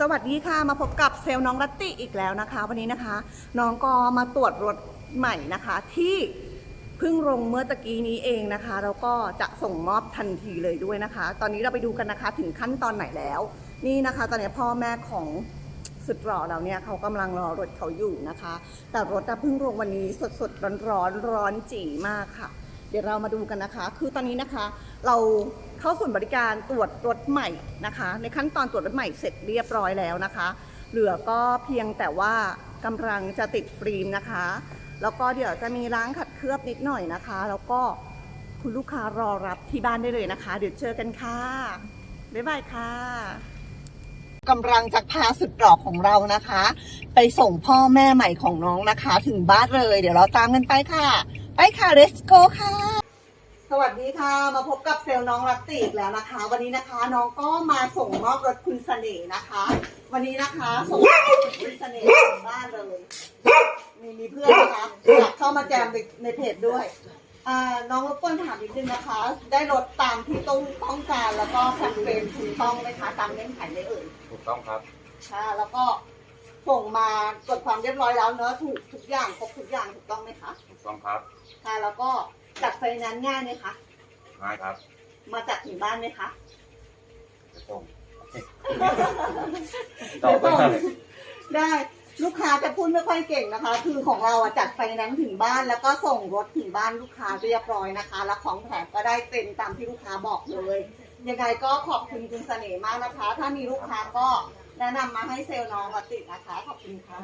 สวัสดีค่ะมาพบกับเซลล์น้องรัตติอีกแล้วนะคะ วันนี้นะคะ น้องก็มาตรวจรถใหม่นะคะ ที่เพิ่งลงเมื่อตะกี้นี้เองนะคะ แล้วก็จะส่งมอบทันทีเลยด้วยนะคะ ตอนนี้เราไปดูกันนะคะถึงขั้นตอนไหนแล้ว นี่นะคะ ตอนนี้พ่อแม่ของสุดหล่อเราเนี่ยเขากำลังรอรถเขาอยู่นะคะ แต่รถอะเพิ่งลงวันนี้สดสดร้อนๆร้อนจี๋มากค่ะ เดี๋ยวเรามาดูกันนะคะ คือตอนนี้นะคะ เราเข้าส่วนบริการตรวจรถใหม่นะคะ ในขั้นตอนตรวจรถใหม่เสร็จเรียบร้อยแล้วนะคะ เหลือก็เพียงแต่ว่ากำลังจะติดฟิล์มนะคะ แล้วก็เดี๋ยวจะมีล้างขัดเคลือบนิดหน่อยนะคะ แล้วก็คุณลูกค้ารอรับที่บ้านได้เลยนะคะ เดี๋ยวเจอกันค่ะ บ๊ายบายค่ะกำลังจะพาสุดหล่อของเรานะคะ ไปส่งพ่อแม่ใหม่ของน้องนะคะ ถึงบ้านเลย เดี๋ยวเราตามกันไปค่ะ ไปค่ะ let's go ค่ะ สวัสดีค่ะ มาพบกับเซลล์น้องรัตติอีกแล้วนะคะ วันนี้นะคะน้องก็มาส่งมอบรถคุณเสน่ห์นะคะ วันนี้นะคะส่งมอบรถคุณเสน่ห์ถึงบ้านเลย มีมีเพื่อนนะคะอยากเข้ามาแจมในในเพจด้วยอ่าน้องรบกวนถามนิดนึงนะคะ ได้รถตามที่ต้องต้องการแล้วก็แคมเปญถูกต้องไหมคะตามเงื่อนไขไหมเอ่ยถูกต้องครับ ค่ะ แล้วก็ ส่งมาตรวจความเรียบร้อยแล้วเนอะถูกทุกอย่างครบทุกอย่างถูกต้องไหมคะถูกต้องครับค่ะแล้วก็จัดไฟแนนซ์ง่ายไหมคะง่ายครับ มาจัดถึงบ้านไหมคะจะส่งตอบไม่ได้ได้ลูกค้าจะพูดไม่ค่อยเก่งนะคะ คือของเราอะจัดไฟแนนซ์ถึงบ้าน แล้วก็ส่งรถถึงบ้านลูกค้าเรียบร้อยนะคะ แล้วของแถมก็ได้เต็มตามที่ลูกค้าบอกเลยยังไงก็ขอบคุณคุณเสน่ห์มากนะคะ ถ้ามีลูกค้าก็ แนะนำมาให้เซลล์น้องมาติดนะคะ ขอบคุณค่ะ